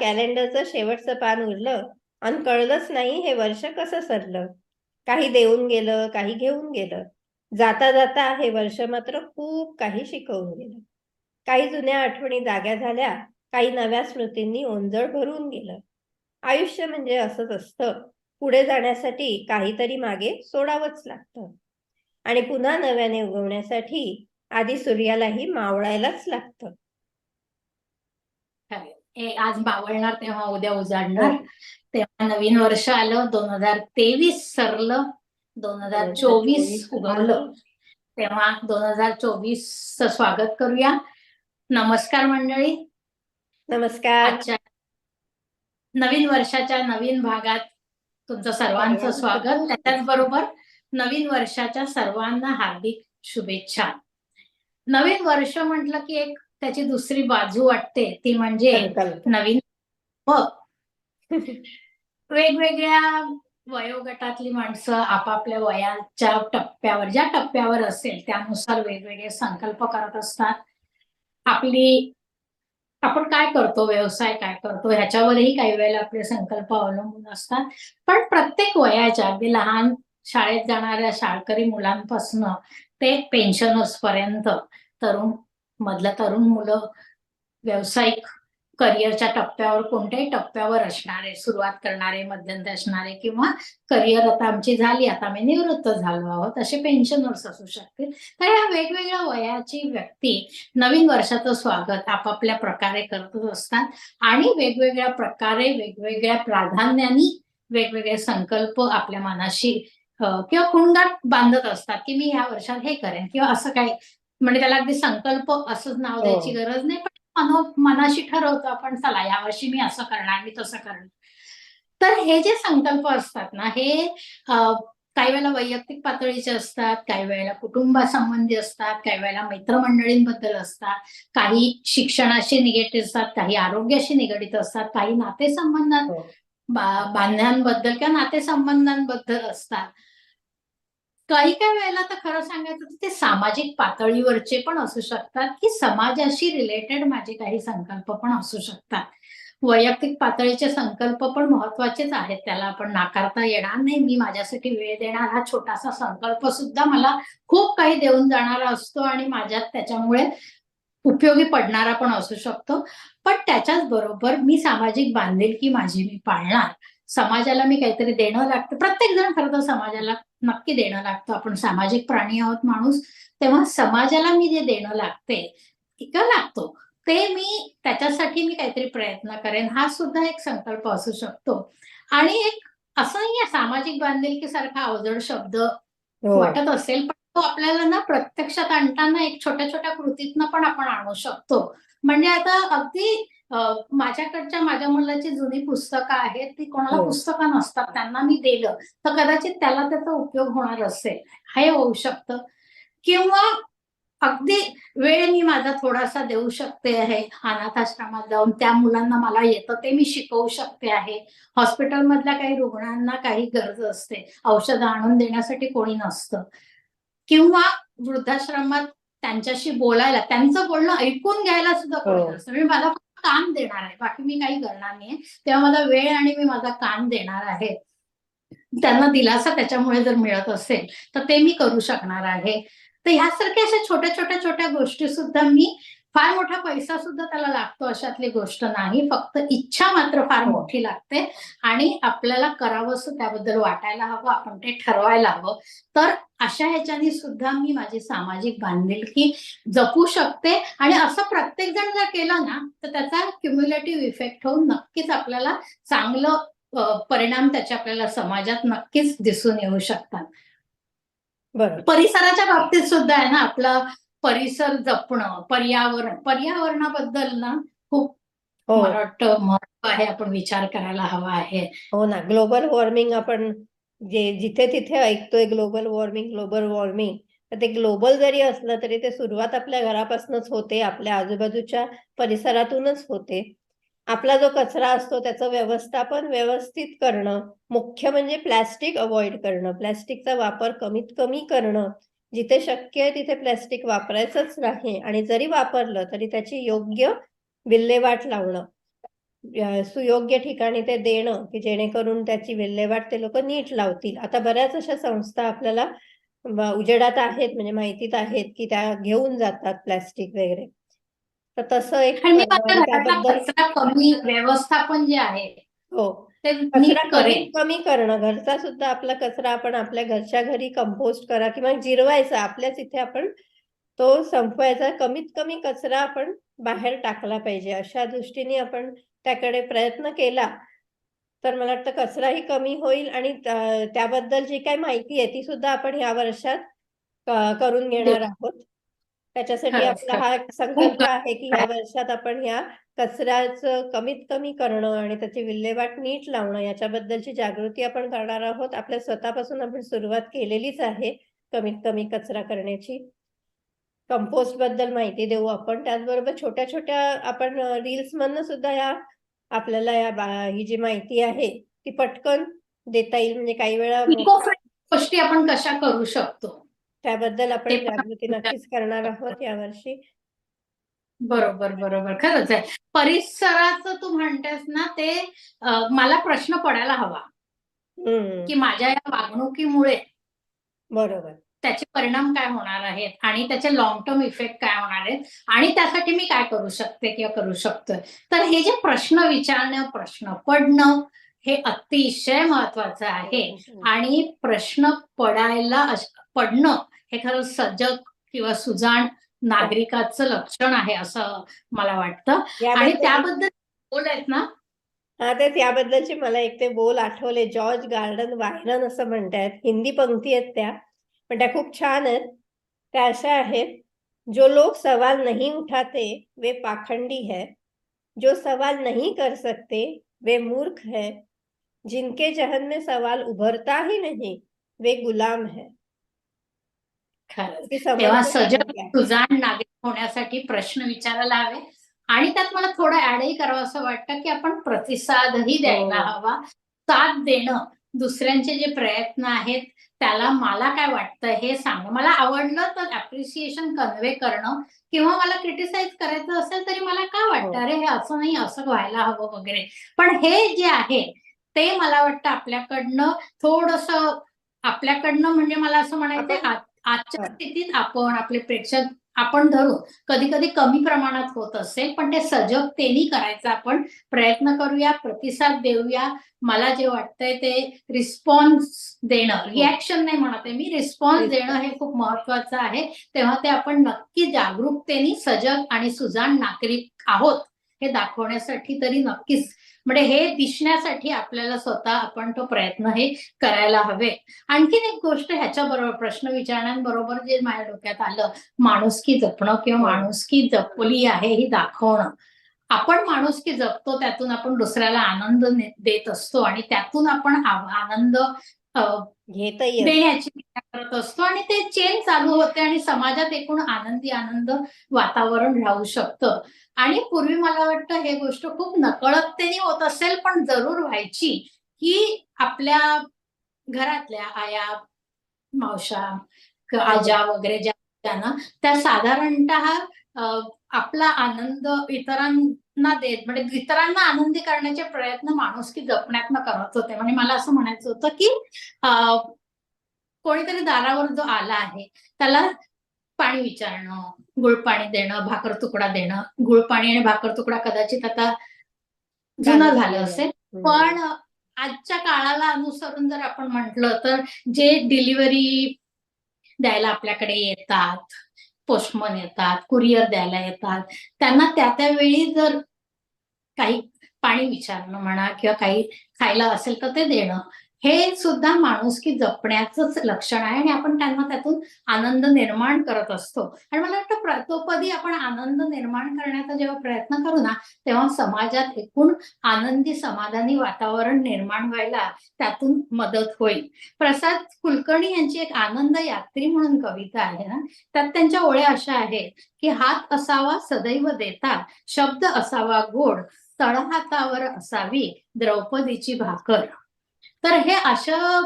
कॅलेंडरचं शेवटचं पान उरलं आणि कळलंच नाही हे वर्ष कसं सरलं. काही देऊन गेलं काही घेऊन गेलं. जाता जाता हे वर्ष मात्र खूप काही शिकवून गेलं. काही जुन्या आठवणी जाग्या झाल्या काही नव्या स्मृतींनी ओंजळ भरून गेलं. आयुष्य म्हणजे असंच असतं. पुढे जाण्यासाठी काहीतरी मागे सोडावंच लागतं. आणि पुन्हा नव्याने उगवण्यासाठी आधी सूर्यालाही मावळायलाच लागतं. आज मावळणार तेव्हा उद्या उजाडणार. तेव्हा नवीन वर्ष आलं दोन हजार तेवीस सरलं दोन हजार चोवीस उगवलं तेव्हा दोन हजार चोवीस स्वागत करूया. नमस्कार मंडळी. नमस्कार. नवीन वर्षाच्या नवीन भागात तुमचं सर्वांचं स्वागत. त्याच्याच बरोबर नवीन वर्षाच्या सर्वांना हार्दिक शुभेच्छा. नवीन वर्ष म्हटलं की एक त्याची दुसरी बाजू वाटते. ती म्हणजे. नवीन वेगवेगळ्या वयोगटातली माणसं आपापल्या वयाच्या टप्प्यावर ज्या टप्प्यावर असेल त्यानुसार वेगवेगळे संकल्प करत असतात. आपली आपण काय करतो व्यवसाय काय करतो ह्याच्यावरही काही वेळेला आपले संकल्प अवलंबून असतात. पण प्रत्येक वयाच्या अगदी लहान शाळेत जाणाऱ्या शाळकरी मुलांपासून ते पेन्शनर्स पर्यंत तरुण मधला तरुण मुलं व्यावसायिक करिअरच्या टप्प्यावर कोणत्याही टप्प्यावर असणारे सुरुवात करणारे मध्यंतर असणारे किंवा करिअर आता आमची झाली आता आम्ही निवृत्त झालो आहोत असे पेन्शनर्स असू शकतील. तर या वेगवेगळ्या वयाची व्यक्ती नवीन वर्षाचं स्वागत आपापल्या प्रकारे करतच असतात आणि वेगवेगळ्या प्रकारे वेगवेगळ्या प्राधान्याने वेगवेगळे संकल्प आपल्या मनाशी किंवा कुंडात बांधत असतात की मी ह्या वर्षात हे करेन किंवा असं काही म्हणजे त्याला अगदी संकल्प असंच नाव हो. द्यायची गरज नाही पण मनो मनाशी ठरवतो आपण चला यावर्षी मी असं करणार मी तसं करणार तर हे जे संकल्प असतात ना हे काही वेळेला वैयक्तिक पातळीचे असतात काही वेळेला कुटुंबासंबंधी असतात काही वेळेला मित्रमंडळींबद्दल असतात काही शिक्षणाशी निगेटिव्ह असतात काही आरोग्याशी निगडीत असतात काही नातेसंबंधात हो. बा- बांधण्यांबद्दल किंवा नातेसंबंधांबद्दल असतात काही काही वेळेला तर खरं सांगायचं तर ते सामाजिक पातळीवरचे पण असू शकतात की समाजाशी रिलेटेड माझे काही संकल्प पण असू शकतात. वैयक्तिक पातळीचे संकल्प पण महत्वाचेच आहेत त्याला आपण नाकारता येणार नाही. मी माझ्यासाठी वेळ देणार हा छोटासा संकल्प सुद्धा मला खूप काही देऊन जाणारा असतो आणि माझ्यात त्याच्यामुळे उपयोगी पडणारा पण असू शकतो. पण त्याच्याच बरोबर मी सामाजिक बांधिलकी माझी मी पाळणार. समाजाला मी काहीतरी देणं लागतं. प्रत्येक जण खरं तर समाजाला नक्की देणं लागतं. आपण सामाजिक प्राणी आहोत माणूस तेव्हा समाजाला मी जे देणं लागते किंवा लागतो. ते मी त्याच्यासाठी मी काहीतरी प्रयत्न करेन. हा सुद्धा एक संकल्प असू शकतो. आणि एक असंही सामाजिक बांधिलकी सारखा अवजड शब्द हो. वाटत असेल पण तो आपल्याला ना प्रत्यक्षात आणताना एक छोट्या छोट्या कृतीतनं पण आपण आणू शकतो. म्हणजे आता अगदी माझ्याकडच्या माझ्या मुलाची जुनी पुस्तकं आहेत ती कोणाला हो. पुस्तकं नसतात त्यांना मी दिलं तर कदाचित त्याला त्याचा उपयोग होणार असेल. हे होऊ शकतं. किंवा अगदी वेळ मी माझा थोडासा देऊ शकते आहे अनाथाश्रमात जाऊन त्या मुलांना मला येतं ते मी शिकवू शकते आहे. हॉस्पिटलमधल्या काही रुग्णांना काही गरज असते औषधं आणून देण्यासाठी कोणी नसतं. किंवा वृद्धाश्रमात त्यांच्याशी बोलायला त्यांचं बोलणं ऐकून घ्यायला सुद्धा कोणी हो. नसतं. मी मला काम देणार आहे. बाकी मी काही करणार नाही तेव्हा मला वेळ आणि मी माझा काम देणार आहे. त्यांना दिलासा त्याच्यामुळे जर मिळत असेल तर ते मी करू शकणार आहे. तर ह्यासारख्या अशा छोट्या छोट्या छोट्या गोष्टी सुद्धा मी फार मोठा पैसा सुद्धा त्याला लागतो अशातली गोष्ट नाही. फक्त इच्छा मात्र फार. मोठी लागते आणि आपल्याला करावंसं त्याबद्दल वाटायला हवं आपण ते ठरवायला हवं. तर अशा ह्याच्यानी सुद्धा मी माझी सामाजिक बांधिलकी जपू शकते आणि असं प्रत्येक जण जर केलं ना तर त्याचा क्युम्युलेटिव्ह इफेक्ट होऊन नक्कीच आपल्याला चांगलं परिणाम त्याचे आपल्याला समाजात नक्कीच दिसून येऊ शकतात. बरोबर. परिसराच्या बाबतीत सुद्धा आहे ना आपलं परिसर जपणं पर्यावरण पर्यावरणाबद्दल ना खूप हो. मला वाटतं महत्त्व आहे आपण विचार करायला हवा आहे. हो ना ग्लोबल वॉर्मिंग आपण जे जिथे तिथे ऐकतोय ग्लोबल वॉर्मिंग ग्लोबल वॉर्मिंग तर ते ग्लोबल जरी असलं तरी ते सुरुवात आपल्या घरापासूनच होते आपल्या आजूबाजूच्या परिसरातूनच होते. आपला जो कचरा असतो त्याचं व्यवस्थापन व्यवस्थित करणं मुख्य म्हणजे प्लॅस्टिक अवॉइड करणं प्लॅस्टिकचा वापर कमीत कमी करणं जिथे शक्य आहे तिथे प्लॅस्टिक वापरायचंच नाही. आणि जरी वापरलं तरी त्याची योग्य विल्हेवाट लावणं सुयोग्य ठिकाणी ते देणं की जेणेकरून त्याची विल्हेवाट ते लोक नीट लावतील. आता बऱ्याच अशा संस्था आपल्याला उजेडात आहेत म्हणजे माहितीत आहेत की त्या घेऊन जातात प्लॅस्टिक वगैरे. तर तसं एक त्याबद्दल कमी व्यवस्थापन जे आहे हो. ते नीट करेन. कमी करणं घरचा सुद्धा आपला कचरा आपण आपल्या घरच्या घरी कंपोस्ट करा किंवा जिरवायचा आपल्याच इथे आपण तो संपवायचा. कमीत कमी कचरा आपण बाहेर टाकला पाहिजे. अशा दृष्टीने आपण त्याकडे प्रयत्न केला तर मला वाटतं कचराही कमी होईल आणि त्या- त्याबद्दल जी काही माहिती आहे ती सुद्धा आपण या वर्षात करून घेणार आहोत. त्याच्यासाठी आपला हा संकल्प आहे की या वर्षात आपण या कचऱ्याचं कमीत कमी करणं आणि त्याची विल्हेवाट नीट लावणं याच्याबद्दलची जागृती आपण करणार आहोत. आपल्या स्वतःपासून आपण सुरुवात केलेलीच आहे कमीत कमी कचरा करण्याची. कंपोस्टबद्दल माहिती देऊ आपण. त्याचबरोबर छोट्या छोट्या आपण रील्स मधनं सुद्धा या आपल्याला या ही जी माहिती आहे ती पटकन देता येईल. म्हणजे काही वेळा गोष्टी आपण कशा करू शकतो? त्याबद्दल आपण जागृती नक्कीच करणार आहोत यावर्षी. बरोबर बरोबर. खरंच आहे. परिसराचं तू म्हणतेस ना ते अं, मला प्रश्न पडायला हवा. हम्म. की माझ्या या वागणुकीमुळे बरोबर. त्याचे परिणाम काय होणार आहेत आणि त्याचे लॉंग टर्म इफेक्ट काय होणार आहेत आणि त्यासाठी मी काय करू शकते किंवा करू शकतोय? तर हे जे प्रश्न विचारणं प्रश्न पडणं हे अतिशय महत्वाचं आहे. आणि प्रश्न पडायला अश- पडणं हे खरं सजग किंवा सुजाण नागरिकाचं लक्षण आहे असं मला वाटतं. आणि याबद्दल- त्याबद्दल बोल आहेत ना? हा तेच याबद्दलचे मला एक ते बोल आठवले. जॉर्ज गार्डन वायरन असं म्हणतायत. हिंदी पंक्ती आहेत त्या. पण त्या खूप छान आहेत. त्या अशा आहेत. जो लोग सवाल नहीं उठाते वे पाखंडी है. जो सवाल नहीं कर सकते वे मूर्ख है. जिनके जहन में सवाल उभरता ही नहीं वे गुलाम है. खरंच तेव्हा सजग. सुजाण नागरिक होण्यासाठी प्रश्न विचारायला हवे आणि त्यात मला थोडं ऍडही करावं असं वाटतं की आपण प्रतिसादही द्यायला हो. हवा साथ देणं दुसऱ्यांचे जे प्रयत्न आहेत त्याला मला काय वाटतं हे सांगणं मला आवडलं तर अप्रिसिएशन कन्वे करणं किंवा मला क्रिटिसाइज करायचं असेल तरी मला काय वाटतं हो. अरे हे असं नाही असं व्हायला हवं वगैरे पण हे जे आहे ते मला वाटतं आपल्याकडनं थोडस आपल्याकडनं म्हणजे मला असं म्हणायचं आजच्या हा. स्थितीत आपण आपले प्रेक्षक आपण धरून कधी कधी कमी प्रमाणात होत असेल पण ते सजगतेने करायचा आपण प्रयत्न करूया प्रतिसाद देऊया मला जे वाटतंय ते रिस्पॉन्स देणं रिॲक्शन नाही म्हणत आहे मी रिस्पॉन्स. देणं हे खूप महत्वाचं आहे तेव्हा ते आपण नक्की जागरूकतेने सजग आणि सुजाण नागरिक आहोत हे दाखवण्यासाठी तरी नक्कीच म्हणजे हे दिसण्यासाठी आपल्याला स्वतः आपण तो प्रयत्न हे करायला हवे आणखीन एक गोष्ट ह्याच्या बरोबर प्रश्न विचारण्याबरोबर जे माझ्या डोक्यात आलं माणुसकी जपणं किंवा हो. माणुसकी जपली आहे ही दाखवणं आपण माणुसकी जपतो त्यातून आपण दुसऱ्याला आनंद देत असतो आणि त्यातून आपण आनंद घेता येत देण्याची करत असतो आणि ते चेन चालू होते आणि समाजात एकूण आनंदी आनंद वातावरण राहू शकतं. आणि पूर्वी मला वाटतं हे गोष्ट खूप नकळततेने होत असेल पण जरूर व्हायची. की आपल्या घरातल्या आया मावशा क- आजा वगैरे ज्या त्या साधारणतः आपला आनंद इतरांना देत म्हणजे इतरांना आनंदी करण्याचे प्रयत्न माणुसकी जपण्यातनं करत होते. म्हणजे मला असं म्हणायचं होतं की कोणीतरी दारावर जो आला आहे त्याला पाणी विचारणं गुळ पाणी देणं भाकर तुकडा देणं गुळ पाणी आणि भाकर तुकडा कदाचित आता जुनं झालं असेल. पण आजच्या काळाला अनुसरून जर आपण म्हटलं तर जे डिलिव्हरी द्यायला आपल्याकडे येतात पोस्टमन येतात कुरिअर द्यायला येतात त्यांना त्या त्यावेळी जर काही पाणी विचारणं म्हणा किंवा काही खायला असेल तर ते देणं. हे सुद्धा माणुसकी जपण्याचंच लक्षण आहे आणि आपण त्यांना त्यातून आनंद निर्माण करत असतो. आणि मला वाटतं प्रतोपदी आपण आनंद निर्माण करण्याचा जेव्हा प्रयत्न करू ना तेव्हा समाजात एकूण आनंदी समाधानी वातावरण निर्माण व्हायला त्यातून मदत होईल. प्रसाद कुलकर्णी यांची एक आनंद यात्री म्हणून कविता आहे ना त्यात त्यांच्या ओळ्या अशा आहेत की हात असावा सदैव देता शब्द असावा गोड तळहातावर असावी द्रौपदीची भाकर. तर हे अशा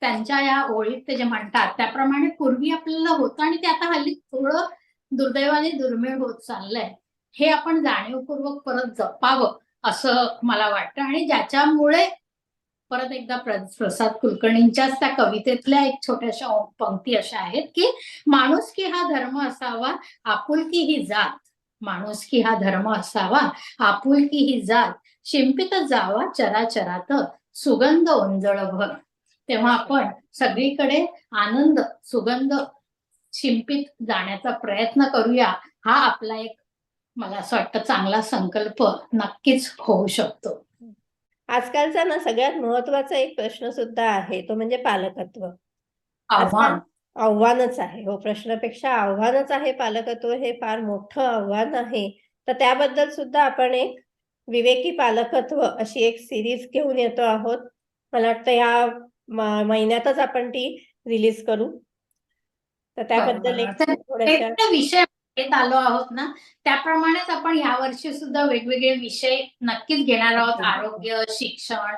त्यांच्या या ओळीत ते जे म्हणतात त्याप्रमाणे पूर्वी आपल्याला होतं आणि ते आता हल्ली थोडं दुर्दैवाने दुर्मिळ होत चाललंय. हे आपण जाणीवपूर्वक परत जपावं असं मला वाटतं. आणि ज्याच्यामुळे परत एकदा प्रसाद कुलकर्णींच्याच त्या कवितेतल्या एक छोट्याशा पंक्ती अशा आहेत की माणूस की हा धर्म असावा आपुलकी ही जात. माणूस की हा धर्म असावा आपुलकी ही जात. शिंपित जावा चराचरात. सुगंध ओंजळभर तेव्हा आपण सगळीकडे आनंद सुगंध शिंपित जाण्याचा प्रयत्न करूया. हा आपला एक मला असं वाटतं चांगला संकल्प नक्कीच होऊ शकतो. आजकालचा ना सगळ्यात महत्त्वाचा एक प्रश्न सुद्धा आहे तो म्हणजे पालकत्व. आव्हान. आव्हानच आहे. हो प्रश्नापेक्षा आव्हानच आहे पालकत्व हे फार मोठं आव्हान आहे. तर त्याबद्दल सुद्धा आपण एक विवेकी पालकत्व अशी एक सिरीज घेऊन येतो आहोत. मला वाटतं या महिन्यातच आपण ती रिलीज करू. तर त्याबद्दल एक विषय घेत आलो आहोत ना त्याप्रमाणेच आपण यावर्षी सुद्धा वेगवेगळे विषय नक्कीच घेणार आहोत. आरोग्य शिक्षण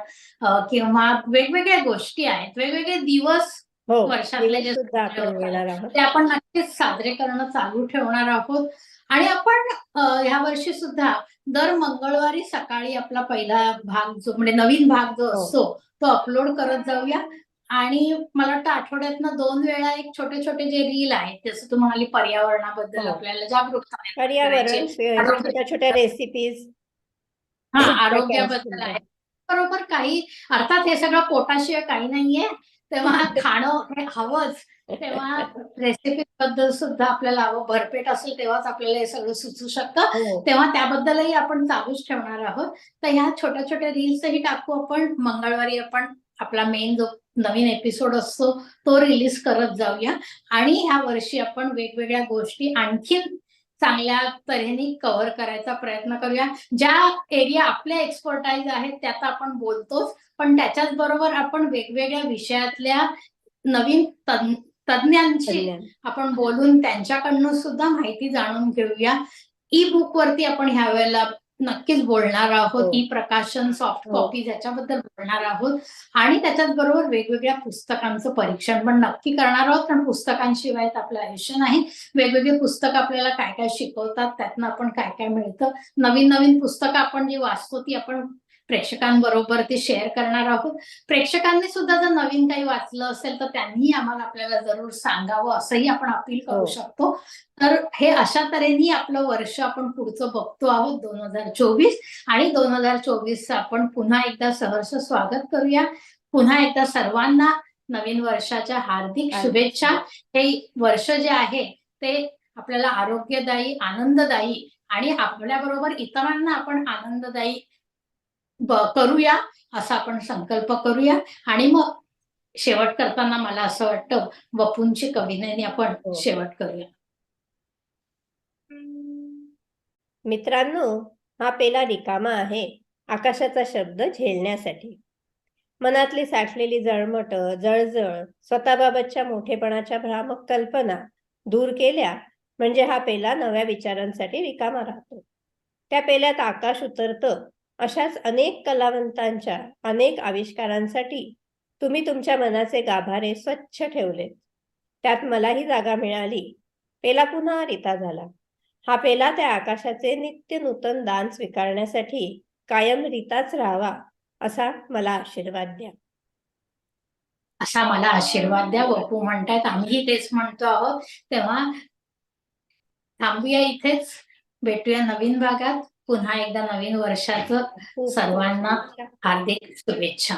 किंवा वेगवेगळ्या गोष्टी आहेत. वेगवेगळे दिवस हो वर्षातले जे ते आपण नक्कीच साजरे करणं चालू ठेवणार आहोत. आणि आपण ह्या वर्षी सुद्धा दर मंगळवारी सकाळी आपला पहिला भाग जो म्हणजे नवीन भाग जो हो. असतो तो अपलोड करत जाऊया. आणि मला वाटतं आठवड्यातनं दोन वेळा एक छोटे छोटे जे रील आहेत जसं तू म्हणाली पर्यावरणाबद्दल हो. आपल्याला जागरूकता पर्यावरण आरोग्य- छोट्या छोट्या रेसिपीज हा आरोग्याबद्दल आहे. बरोबर काही अर्थात हे सगळं पोटाशिवाय काही नाहीये. तेव्हा खाणं हे हवंच. तेव्हा रेसिपी बद्दल सुद्धा आपल्याला भरपेट असेल तेव्हाच आपल्याला हे सगळं सुचू शकतं. हो. तेव्हा त्याबद्दलही आपण चालूच ठेवणार आहोत. तर ह्या छोट्या छोट्या रील्सही टाकू आपण. मंगळवारी आपण आपला मेन जो नवीन एपिसोड असतो तो रिलीज करत जाऊया. आणि ह्या वर्षी आपण वेगवेगळ्या गोष्टी आणखीन चांगल्या तऱ्हेने कव्हर करायचा प्रयत्न करूया. ज्या एरिया आपल्या एक्सपर्टाईज आहेत त्यात आपण बोलतोच. पण त्याच्याच बरोबर आपण वेगवेगळ्या विषयातल्या नवीन तज्ञांची कल्याण. आपण बोलून त्यांच्याकडनं सुद्धा माहिती जाणून घेऊया ई बुक वरती आपण ह्या वेळेला नक्कीच बोलणार आहोत. ई प्रकाशन सॉफ्ट. कॉपी याच्याबद्दल बोलणार आहोत आणि त्याच्याच बरोबर वेगवेगळ्या पुस्तकांचं परीक्षण पण नक्की करणार आहोत कारण पुस्तकांशिवाय आपलं आयुष्य नाही वेगवेगळे पुस्तक आपल्याला काय काय शिकवतात त्यातनं आपण काय काय मिळतं नवीन नवीन पुस्तकं आपण जी वाचतो ती आपण प्रेक्षकांबरोबर ती शेअर करणार आहोत. प्रेक्षकांनी सुद्धा जर नवीन काही वाचलं असेल तर त्यांनी आम्हाला आपल्याला जरूर सांगावं असंही आपण अपील करू हो. शकतो. तर हे अशा तऱ्हेने आपलं वर्ष आपण पुढचं बघतो आहोत दोन हजार चोवीस. आणि दोन हजार चोवीस आपण पुन्हा एकदा सहर्ष स्वागत करूया. पुन्हा एकदा सर्वांना नवीन वर्षाच्या हार्दिक शुभेच्छा. हे वर्ष जे आहे ते आपल्याला आरोग्यदायी आनंददायी आणि आपल्याबरोबर इतरांना आपण आनंददायी करूया असा आपण संकल्प करूया. आणि मग शेवट करताना मला असं वाटतं वपूंची कवितेने आपण हो. शेवट करूया. मित्रांनो हा पेला रिकामा आहे आकाशाचा शब्द झेलण्यासाठी. मनातली साठलेली जळमट जळजळ स्वतःबाबतच्या मोठेपणाच्या भ्रामक कल्पना दूर केल्या म्हणजे हा पेला नव्या विचारांसाठी रिकामा राहतो. त्या पेल्यात आकाश उतरतं अशाच अनेक कलावंतांच्या अनेक आविष्कारांसाठी तुम्ही तुमच्या मनाचे गाभारे स्वच्छ ठेवले त्यात मलाही जागा मिळाली. पेला पुन्हा रिता झाला. हा पेला त्या आकाशाचे नित्य नूतन दान स्वीकारण्यासाठी कायम रीताच राहावा असा मला आशीर्वाद द्या. असा मला आशीर्वाद द्या. वपू म्हणतायत आम्ही तेच म्हणतो आहोत. तेव्हा थांबूया इथेच. भेटूया नवीन भागात. पुन्हा एकदा नवीन वर्षाचं सर्वांना. हार्दिक शुभेच्छा